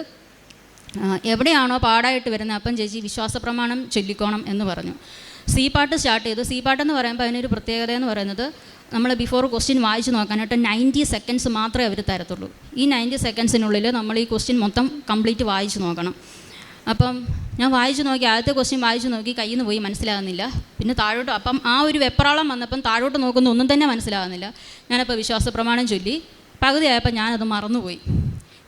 എവിടെയാണോ പാടായിട്ട് വരുന്നത് അപ്പം ചേച്ചി വിശ്വാസ പ്രമാണം ചൊല്ലിക്കോണം എന്ന് പറഞ്ഞു. സി പാട്ട് സ്റ്റാർട്ട് ചെയ്തു. സി പാട്ടെന്ന് പറയുമ്പോൾ അതിനൊരു പ്രത്യേകത എന്ന് പറയുന്നത് നമ്മൾ ബിഫോർ ക്വസ്റ്റ്യൻ വായിച്ച് നോക്കാനായിട്ട് നയന്റി സെക്കൻഡ്സ് മാത്രമേ അവർ തരത്തുള്ളൂ. ഈ നയന്റി സെക്കൻഡ്സിനുള്ളിൽ നമ്മൾ ഈ ക്വസ്റ്റ്യൻ മൊത്തം കംപ്ലീറ്റ് വായിച്ച് നോക്കണം. അപ്പം ഞാൻ വായിച്ചു നോക്കി ആദ്യത്തെ ക്വസ്റ്റ്യൻ വായിച്ചു നോക്കി കയ്യിൽ നിന്ന് പോയി മനസ്സിലാകുന്നില്ല. പിന്നെ താഴോട്ട് അപ്പം ആ ഒരു വെപ്രാളം വന്നപ്പം താഴോട്ട് നോക്കുന്ന ഒന്നും തന്നെ മനസ്സിലാകുന്നില്ല. ഞാനപ്പോൾ വിശ്വാസ പ്രമാണം ചൊല്ലി. പകുതിയായപ്പോൾ ഞാനത് മറന്നുപോയി.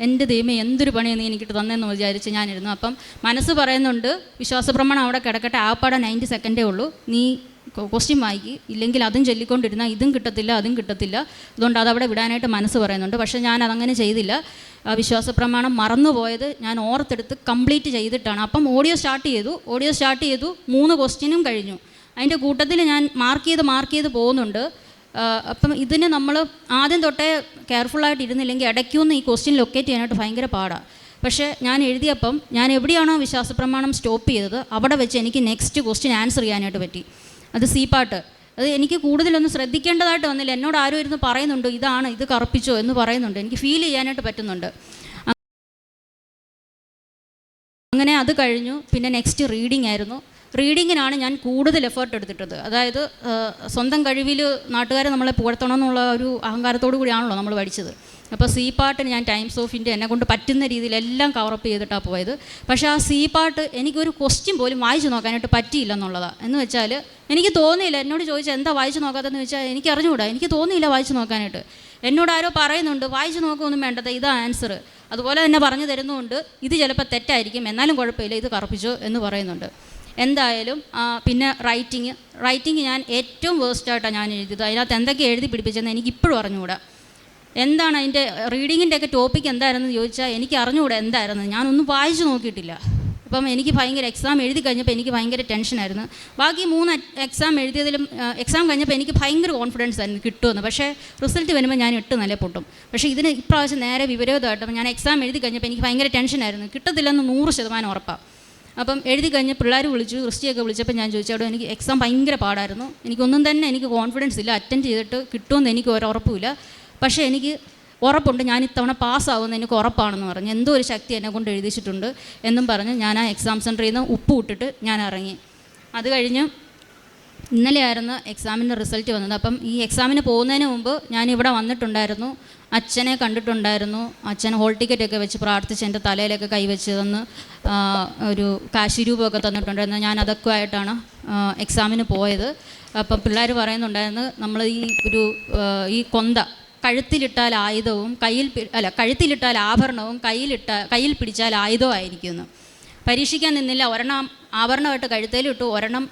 എന്റെ ദൈവമേ എന്തൊരു പണിയാണ് നീ എനിക്കിട്ട് തന്നെന്ന് വിചാരിച്ച് ഞാനിരുന്നു. അപ്പം മനസ്സ് പറയുന്നുണ്ട് വിശ്വാസ പ്രമാണം അവിടെ കിടക്കട്ടെ ആപ്പാടെ നയന്റി സെക്കൻഡേ ഉള്ളൂ. നീ ക്വസ്റ്റ്യൻ വായിക്കി. ഇല്ലെങ്കിൽ അതും ചൊല്ലിക്കൊണ്ടിരുന്നാൽ ഇതും കിട്ടത്തില്ല അതും കിട്ടത്തില്ല. അതുകൊണ്ട് അതവിടെ വിടാനായിട്ട് മനസ്സ് പറയുന്നുണ്ട്. പക്ഷേ ഞാൻ അതങ്ങനെ ചെയ്തില്ല. ആ വിശ്വാസ പ്രമാണം മറന്നുപോയത് ഞാൻ ഓർത്തെടുത്ത് കംപ്ലീറ്റ് ചെയ്തിട്ടാണ്. അപ്പം ഓഡിയോ സ്റ്റാർട്ട് ചെയ്തു. ഓഡിയോ സ്റ്റാർട്ട് ചെയ്തു. മൂന്ന് ക്വസ്റ്റ്യനും കഴിഞ്ഞു. അതിന്റെ കൂട്ടത്തിൽ ഞാൻ മാർക്ക് ചെയ്ത് മാർക്ക് ചെയ്ത് പോകുന്നുണ്ട്. അപ്പം ഇതിന് നമ്മൾ ആദ്യം തൊട്ടേ കെയർഫുള്ളായിട്ട് ഇരുന്നില്ലെങ്കിൽ ഇടയ്ക്കൊന്ന് ഈ ക്വസ്റ്റ്യൻ ലൊക്കേറ്റ് ചെയ്യാനായിട്ട് ഭയങ്കര പാടാണ് പക്ഷേ ഞാൻ എഴുതിയപ്പം ഞാൻ എവിടെയാണോ വിശ്വാസ പ്രമാണം സ്റ്റോപ്പ് ചെയ്തത് അവിടെ വെച്ച് എനിക്ക് നെക്സ്റ്റ് ക്വസ്റ്റ്യൻ ആൻസർ ചെയ്യാനായിട്ട് പറ്റി. അത് സി പാട്ട്. അത് എനിക്ക് കൂടുതലൊന്നും ശ്രദ്ധിക്കേണ്ടതായിട്ട് വന്നില്ല. എന്നോട് ആരും ഇരുന്ന് പറയുന്നുണ്ട് ഇതാണ് ഇത് കറുപ്പിച്ചോ എന്ന് പറയുന്നുണ്ട്. എനിക്ക് ഫീൽ ചെയ്യാനായിട്ട് പറ്റുന്നുണ്ട്. അങ്ങനെ അത് കഴിഞ്ഞു. പിന്നെ നെക്സ്റ്റ് റീഡിംഗ് ആയിരുന്നു. റീഡിങ്ങിനാണ് ഞാൻ കൂടുതൽ എഫേർട്ട് എടുത്തിട്ടത്. അതായത് സ്വന്തം കഴിവിൽ നാട്ടുകാരെ നമ്മളെ പുകഴ്ത്തണം എന്നുള്ള ഒരു അഹങ്കാരത്തോടു കൂടിയാണല്ലോ നമ്മൾ പഠിച്ചത്. അപ്പോൾ സി പാട്ടിന് ഞാൻ ടൈംസ് ഓഫ് ഇന്ത്യ എന്നെ കൊണ്ട് പറ്റുന്ന രീതിയിൽ എല്ലാം കവറപ്പ് ചെയ്തിട്ടാണ് പോയത്. പക്ഷേ ആ സി പാട്ട് എനിക്കൊരു ക്വസ്റ്റ്യൻ പോലും വായിച്ചു നോക്കാനായിട്ട് പറ്റിയില്ല എന്നുള്ളതാണ് എന്ന് വെച്ചാൽ എനിക്ക് തോന്നിയില്ല. എന്നോട് ചോദിച്ചാൽ എന്താ വായിച്ചു നോക്കാത്തതെന്ന് വെച്ചാൽ എനിക്ക് അറിഞ്ഞുകൂടാ എനിക്ക് തോന്നിയില്ല വായിച്ചു നോക്കാനായിട്ട്. എന്നോട് ആരോ പറയുന്നുണ്ട് വായിച്ചു നോക്കുകയൊന്നും വേണ്ടത്. ഇതാ ആൻസർ അതുപോലെ തന്നെ പറഞ്ഞു തരുന്നുമുണ്ട്. ഇത് ചിലപ്പോൾ തെറ്റായിരിക്കും. എന്നാലും കുഴപ്പമില്ല. ഇത് കറുപ്പിച്ചു എന്ന് പറയുന്നുണ്ട്. എന്തായാലും പിന്നെ റൈറ്റിങ് റൈറ്റിങ് ഞാൻ ഏറ്റവും വേസ്റ്റായിട്ടാണ് ഞാൻ എഴുതിയത്. അതിനകത്ത് എന്തൊക്കെ എഴുതി പിടിപ്പിച്ചതെന്ന് എനിക്ക് ഇപ്പോഴും അറിഞ്ഞുകൂടാ എന്താണ് അതിന്റെ റീഡിങ്ങിന്റെയൊക്കെ ടോപ്പിക് എന്തായിരുന്നു ചോദിച്ചാൽ എനിക്ക് അറിഞ്ഞുകൂടാ എന്തായിരുന്നു. ഞാനൊന്നും വായിച്ചു നോക്കിയിട്ടില്ല. അപ്പം എനിക്ക് ഭയങ്കര എക്സാം എഴുതി കഴിഞ്ഞപ്പോൾ എനിക്ക് ഭയങ്കര ടെൻഷനായിരുന്നു ബാക്കി മൂന്ന് എക്സാം എഴുതിയതിലും എക്സാം കഴിഞ്ഞപ്പോൾ എനിക്ക് ഭയങ്കര കോൺഫിഡൻസ് ആയിരുന്നു കിട്ടുമെന്ന്. പക്ഷേ റിസൾട്ട് വരുമ്പോൾ ഞാൻ എട്ട് നില പൊട്ടും. പക്ഷേ ഇതിന് ഇപ്രാവശ്യം നേരെ വിപരീതമായിട്ട് ഞാൻ എക്സാം എഴുതി കഴിഞ്ഞപ്പോൾ എനിക്ക് ഭയങ്കര ടെൻഷനായിരുന്നു കിട്ടത്തില്ലെന്ന് നൂറ് ശതമാനം ഉറപ്പാണ് അപ്പം എഴുതി കഴിഞ്ഞ് പിള്ളേർ വിളിച്ചു ക്രിസ്റ്റിയൊക്കെ വിളിച്ചപ്പോൾ ഞാൻ ചോദിച്ചു അവിടെ എനിക്ക് എക്സാം ഭയങ്കര പാടായിരുന്നു. എനിക്കൊന്നും തന്നെ എനിക്ക് കോൺഫിഡൻസ് ഇല്ല. അറ്റൻഡ് ചെയ്തിട്ട് കിട്ടുമെന്ന് എനിക്ക് ഒരു ഉറപ്പുമില്ല പക്ഷേ എനിക്ക് ഉറപ്പുണ്ട്. ഞാൻ ഇത്തവണ പാസ്സാവുമെന്ന് എനിക്ക് ഉറപ്പാണെന്ന് പറഞ്ഞു. എന്തോ ഒരു ശക്തി എന്നെ കൊണ്ട് എഴുതിച്ചിട്ടുണ്ട് എന്നും പറഞ്ഞ് ഞാൻ ആ എക്സാം സെന്ററിൽ നിന്ന് ഉപ്പ് ഇട്ടിട്ട് ഞാൻ ഇറങ്ങി. അത് കഴിഞ്ഞ് ഇന്നലെയായിരുന്നു എക്സാമിന്റെ റിസൾട്ട് വന്നത്. അപ്പം ഈ എക്സാമിന് പോകുന്നതിന് മുമ്പ് ഞാൻ ഇവിടെ വന്നിട്ടുണ്ടായിരുന്നു. അച്ഛനെ കണ്ടിട്ടുണ്ടായിരുന്നു. അച്ഛൻ ഹോൾ ടിക്കറ്റൊക്കെ വെച്ച് പ്രാർത്ഥിച്ച് എന്റെ തലയിലൊക്കെ കൈവച്ച് തന്ന് ഒരു കാശി രൂപമൊക്കെ തന്നിട്ടുണ്ടായിരുന്നു. ഞാൻ അതൊക്കെ ആയിട്ടാണ് എക്സാമിന് പോയത്. അപ്പം പിള്ളേർ പറയുന്നുണ്ടായിരുന്നു നമ്മൾ ഈ ഒരു ഈ കൊന്ത കഴുത്തിലിട്ടാൽ ആയുധവും കയ്യിൽ അല്ല കഴുത്തിലിട്ടാൽ ആഭരണവും കയ്യിലിട്ട കയ്യിൽ പിടിച്ചാൽ ആയുധവും ആയിരിക്കുമെന്ന് പരീക്ഷിക്കാൻ നിന്നില്ല. ഒരെണ്ണം ആഭരണമായിട്ട് കഴുത്തേലിട്ടു. ഒരെണ്ണം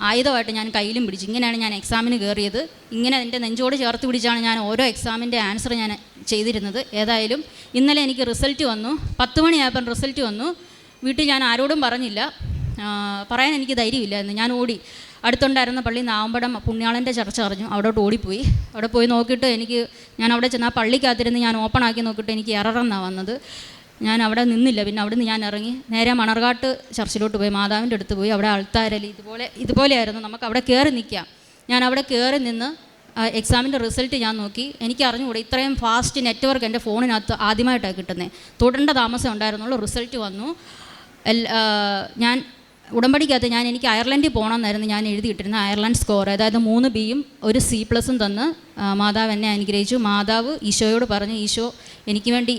ആയുധമായിട്ട് ഞാൻ കയ്യിലും പിടിച്ചു. ഇങ്ങനെയാണ് ഞാൻ എക്സാമിന് കയറിയത് ഇങ്ങനെ എന്റെ നെഞ്ചോട് ചേർത്ത് പിടിച്ചാണ് ഞാൻ ഓരോ എക്സാമിന്റെ ആൻസർ ഞാൻ ചെയ്തിരുന്നത്. ഏതായാലും ഇന്നലെ എനിക്ക് റിസൾട്ട് വന്നു. പത്ത് മണിയായപ്പം റിസൾട്ട് വന്നു. വീട്ടിൽ ഞാൻ ആരോടും പറഞ്ഞില്ല. പറയാൻ എനിക്ക് ധൈര്യമില്ലായിരുന്നു. ഞാൻ ഓടി. അടുത്തുണ്ടായിരുന്ന പള്ളി നാവമ്പടം പുണ്യാളന്റെ ചർച്ച അറിഞ്ഞു. അവിടോട്ട് ഓടിപ്പോയി. അവിടെ പോയി നോക്കിയിട്ട് എനിക്ക് ഞാൻ അവിടെ ചെന്ന് ആ പള്ളിക്കകത്തിരുന്ന് ഞാൻ ഓപ്പൺ ആക്കി നോക്കിയിട്ട് എനിക്ക് എററെന്നാണ് വന്നത്. ഞാൻ അവിടെ നിന്നില്ല. പിന്നെ അവിടെ നിന്ന് ഞാൻ ഇറങ്ങി നേരെ മണർകാട്ട് ചർച്ചിലോട്ട് പോയി. മാതാവിന്റെ അടുത്ത് പോയി. അവിടെ ആൾത്താരലി ഇതുപോലെ ഇതുപോലെയായിരുന്നു. നമുക്ക് അവിടെ കയറി നിൽക്കാം. ഞാൻ അവിടെ കയറി നിന്ന് എക്സാമിന്റെ റിസൾട്ട് ഞാൻ നോക്കി. എനിക്ക് അറിഞ്ഞുകൂടെ ഇത്രയും ഫാസ്റ്റ് നെറ്റ്വർക്ക് എന്റെ ഫോണിനകത്ത് ആദ്യമായിട്ടാണ് കിട്ടുന്നത് തുടരേണ്ട താമസം ഉണ്ടായിരുന്നുള്ളൂ. റിസൾട്ട് വന്നു. ഞാൻ ഉടമ്പടിക്കകത്ത് ഞാൻ എനിക്ക് അയർലൻഡിൽ പോകണമെന്നായിരുന്നു ഞാൻ എഴുതിയിട്ടിരുന്നത് അയർലൻഡ് സ്കോർ അതായത് മൂന്ന് ബിയും ഒരു സി പ്ലസും തന്ന് മാതാവ് എന്നെ അനുഗ്രഹിച്ചു. മാതാവ് ഈശോയോട് പറഞ്ഞു ഈശോ എനിക്ക് വേണ്ടി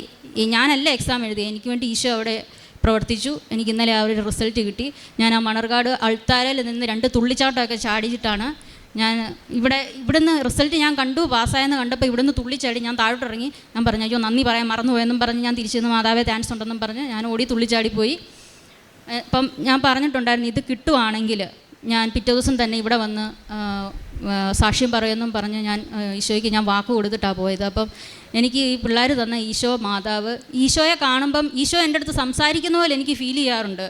ഞാനല്ല എക്സാം എഴുതി എനിക്ക് വേണ്ടി ഈശോ അവിടെ പ്രവർത്തിച്ചു. എനിക്ക് ഇന്നലെ ആ ഒരു റിസൾട്ട് കിട്ടി. ഞാൻ ആ മണർകാട് അൾത്താരയിൽ നിന്ന് രണ്ട് തുള്ളിച്ചാട്ടമൊക്കെ ചാടിച്ചിട്ടാണ് ഞാൻ ഇവിടെ ഇവിടുന്ന് റിസൾട്ട് ഞാൻ കണ്ടു പാസ്സായെന്ന് കണ്ടപ്പോൾ ഇവിടുന്ന് തുള്ളിച്ചാടി ഞാൻ താഴോട്ട് ഇറങ്ങി ഞാൻ പറഞ്ഞു അയ്യോ നന്ദി പറയാൻ മറന്നുപോയെന്നും പറഞ്ഞ് ഞാൻ തിരിച്ചു നിന്ന് മാതാവേ താൻസ് ഉണ്ടെന്നും പറഞ്ഞ് ഞാൻ ഓടി തുള്ളിച്ചാടിപ്പോയി. പോയി ഇപ്പം ഞാൻ പറഞ്ഞിട്ടുണ്ടായിരുന്നു ഇത് കിട്ടുവാണെങ്കിൽ ഞാൻ പിറ്റേ ദിവസം തന്നെ ഇവിടെ വന്ന് സാക്ഷ്യം പറയുമെന്നും പറഞ്ഞ് ഞാൻ ഈശോയ്ക്ക് ഞാൻ വാക്ക് കൊടുത്തിട്ടാണ് പോയത്. അപ്പം എനിക്ക് ഈ പിള്ളേർ തന്ന ഈശോ മാതാവ് ഈശോയെ കാണുമ്പം ഈശോ എന്റെ അടുത്ത് സംസാരിക്കുന്ന പോലെ എനിക്ക് ഫീൽ ചെയ്യാറുണ്ട്.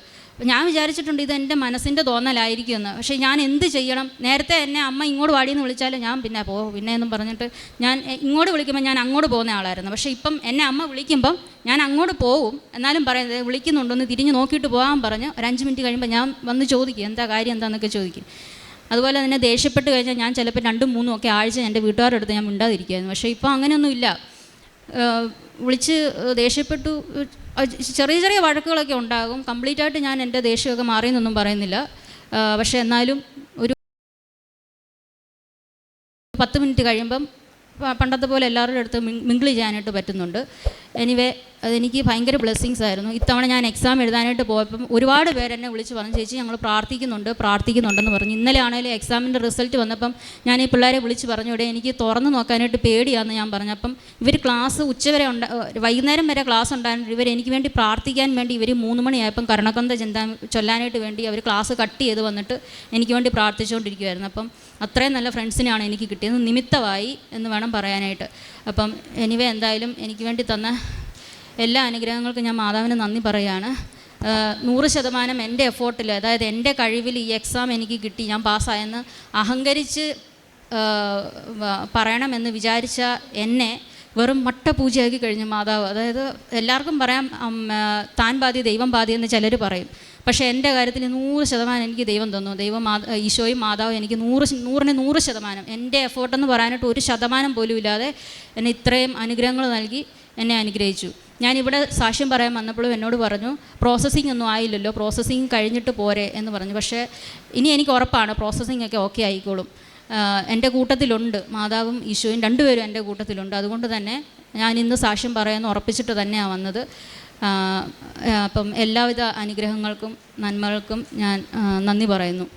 ഞാൻ വിചാരിച്ചിട്ടുണ്ട് ഇത് എന്റെ മനസ്സിന്റെ തോന്നലായിരിക്കുമെന്ന്. പക്ഷേ ഞാൻ എന്ത് ചെയ്യണം? നേരത്തെ എന്നെ അമ്മ ഇങ്ങോട്ട് വാടിയെന്ന് വിളിച്ചാൽ ഞാൻ പിന്നെ പോ പിന്നെ എന്നും പറഞ്ഞിട്ട് ഞാൻ ഇങ്ങോട്ട് വിളിക്കുമ്പോൾ ഞാൻ അങ്ങോട്ട് പോകുന്ന ആളായിരുന്നു. പക്ഷേ ഇപ്പം എന്നെ അമ്മ വിളിക്കുമ്പം ഞാൻ അങ്ങോട്ട് പോകും. എന്നാലും പറയുന്നത് വിളിക്കുന്നുണ്ടോന്ന് തിരിഞ്ഞ് നോക്കിയിട്ട് പോകാൻ പറഞ്ഞ് ഒരു അഞ്ച് മിനിറ്റ് കഴിയുമ്പോൾ ഞാൻ വന്ന് ചോദിക്കും എന്താ കാര്യം എന്താണെന്നൊക്കെ ചോദിക്കും. അതുപോലെ തന്നെ ദേഷ്യപ്പെട്ട് കഴിഞ്ഞാൽ ഞാൻ ചിലപ്പോൾ രണ്ടും മൂന്നും ഒക്കെ ആഴ്ച എന്റെ വീട്ടുകാരുടെ അടുത്ത് ഞാൻ മിണ്ടാതിരിക്കുമായിരുന്നു പക്ഷേ ഇപ്പോൾ അങ്ങനെയൊന്നുമില്ല വിളിച്ച് ദേഷ്യപ്പെട്ടു. ചെറിയ ചെറിയ വഴക്കുകളൊക്കെ ഉണ്ടാകും. കംപ്ലീറ്റ് ആയിട്ട് ഞാൻ എന്റെ ദേഷ്യമൊക്കെ മാറിയെന്നൊന്നും പറയുന്നില്ല. പക്ഷെ എന്നാലും ഒരു പത്ത് മിനിറ്റ് കഴിയുമ്പം പണ്ടത്തെ പോലെ എല്ലാവരുടെ അടുത്ത് മിങ്കിൾ ചെയ്യാനായിട്ട് പറ്റുന്നുണ്ട്. എനിവേ അതെനിക്ക് ഭയങ്കര ബ്ലെസ്സിങ്സ് ആയിരുന്നു. ഇത്തവണ ഞാൻ എക്സാം എഴുതാനായിട്ട് പോയപ്പം ഒരുപാട് പേര് എന്നെ വിളിച്ച് പറഞ്ഞു ചേച്ചി ഞങ്ങൾ പ്രാർത്ഥിക്കുന്നുണ്ട് പ്രാർത്ഥിക്കുന്നുണ്ടെന്ന് പറഞ്ഞു. ഇന്നലെ ആണെങ്കിലും എക്സാമിന്റെ റിസൾട്ട് വന്നപ്പം ഞാൻ ഈ പിള്ളേരെ വിളിച്ച് പറഞ്ഞു ഇവിടെ എനിക്ക് തുറന്ന് നോക്കാനായിട്ട് പേടിയാണെന്ന് ഞാൻ പറഞ്ഞപ്പം ഇവർ ക്ലാസ് ഉച്ചവരെ ഉണ്ട വൈകുന്നേരം വരെ ക്ലാസ് ഉണ്ടായിരുന്നു. ഇവർ എനിക്ക് വേണ്ടി പ്രാർത്ഥിക്കാൻ വേണ്ടി ഇവർ മൂന്ന് മണിയായപ്പം കർണകന്ത ചിന്ത ചൊല്ലാനായിട്ട് വേണ്ടി അവർ ക്ലാസ് കട്ട് ചെയ്ത് വന്നിട്ട് എനിക്ക് വേണ്ടി പ്രാർത്ഥിച്ചുകൊണ്ടിരിക്കുമായിരുന്നു അപ്പം അത്രയും നല്ല ഫ്രണ്ട്സിനെയാണ് എനിക്ക് കിട്ടിയത്. നിമിത്തമായി എന്ന് വേണം പറയാനായിട്ട്. അപ്പം എനിവേ എന്തായാലും എനിക്ക് വേണ്ടി തന്ന എല്ലാ അനുഗ്രഹങ്ങൾക്കും ഞാൻ മാതാവിന് നന്ദി പറയുകയാണ്. നൂറ് ശതമാനം എന്റെ എഫോർട്ടിൽ അതായത് എന്റെ കഴിവിൽ ഈ എക്സാം എനിക്ക് കിട്ടി ഞാൻ പാസ്സായെന്ന് അഹങ്കരിച്ച് പറയണമെന്ന് വിചാരിച്ച എന്നെ വെറും മട്ട പൂജയാക്കി കഴിഞ്ഞു മാതാവ്. അതായത് എല്ലാവർക്കും പറയാം താൻ ബാധി ദൈവം ബാധി എന്ന് ചിലർ പറയും. പക്ഷേ എന്റെ കാര്യത്തിൽ നൂറ് ശതമാനം എനിക്ക് ദൈവം തന്നു. ദൈവം മാതാ ഈശോയും മാതാവും എനിക്ക് നൂറ് നൂറിന് നൂറ് ശതമാനം. എന്റെ എഫോർട്ടെന്ന് പറയാനായിട്ട് ഒരു ശതമാനം പോലും ഇല്ലാതെ എന്നെ ഇത്രയും അനുഗ്രഹങ്ങൾ നൽകി എന്നെ അനുഗ്രഹിച്ചു. ഞാനിവിടെ സാക്ഷ്യം പറയാൻ വന്നപ്പോഴും എന്നോട് പറഞ്ഞു പ്രോസസ്സിംഗ് ഒന്നും ആയില്ലല്ലോ പ്രോസസ്സിംഗ് കഴിഞ്ഞിട്ട് പോരെ എന്ന് പറഞ്ഞു. പക്ഷേ ഇനി എനിക്ക് ഉറപ്പാണ് പ്രോസസ്സിംഗ് ഒക്കെ ഓക്കെ ആയിക്കോളും. എന്റെ കൂട്ടത്തിലുണ്ട് മാതാവും ഈശോയും രണ്ടുപേരും എന്റെ കൂട്ടത്തിലുണ്ട്. അതുകൊണ്ട് തന്നെ ഞാൻ ഇന്ന് സാക്ഷ്യം പറയാമെന്ന് ഉറപ്പിച്ചിട്ട് തന്നെയാണ് വന്നത്. അപ്പം എല്ലാവിധ അനുഗ്രഹങ്ങൾക്കും നന്മകൾക്കും ഞാൻ നന്ദി പറയുന്നു.